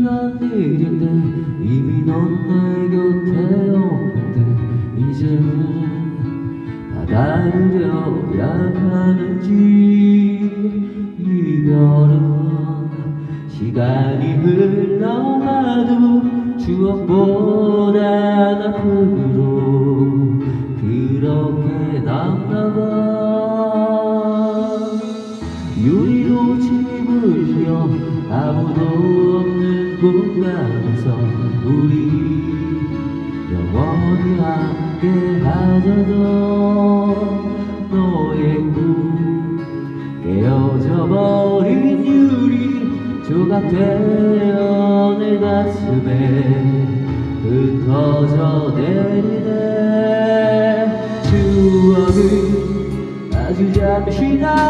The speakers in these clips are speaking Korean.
시간 때 이미 넌 내 곁에 없는데 이제는 받아들여야 하는지 이별은 시간이 흘러가도 추억보다 나쁘로 그렇게 남나봐 공간에서 우리 영원히 함께 하자던 너의 꿈 깨어져 버린 유리 조각 되어 내 가슴에 흩어져 내리네. 추억은 아주 잠시 나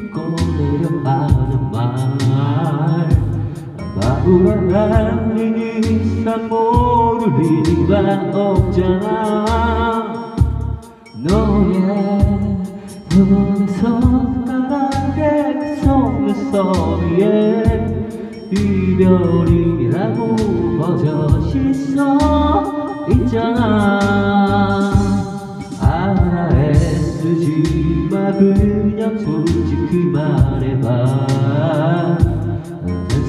아닌 이상 모를 리가 없잖아. 너의 손에 손가락에 속눈썹 위에 이별이라고 버젓이 써 있잖아. 알아 애쓰지 마. 그냥 솔직히 말해봐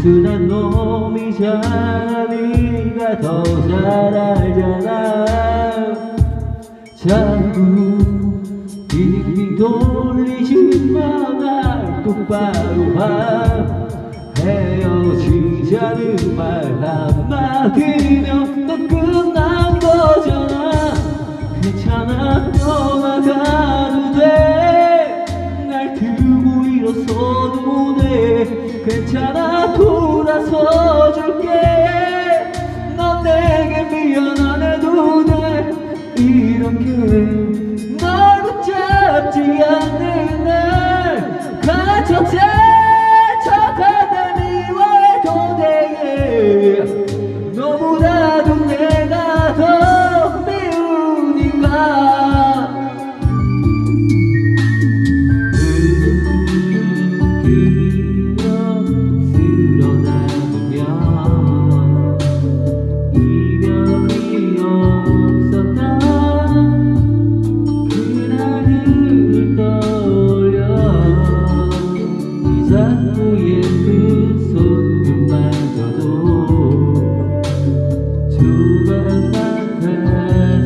단순한 놈이잖아 네가 더 잘 알잖아. 자꾸 빙빙 돌리지만 날 똑바로 봐. 헤어지자는 말 한마디면 넌 끝난 거잖아. 괜찮아 떠나가도 돼날 두고 일어서도 돼. 괜찮아 이렇 Thank you.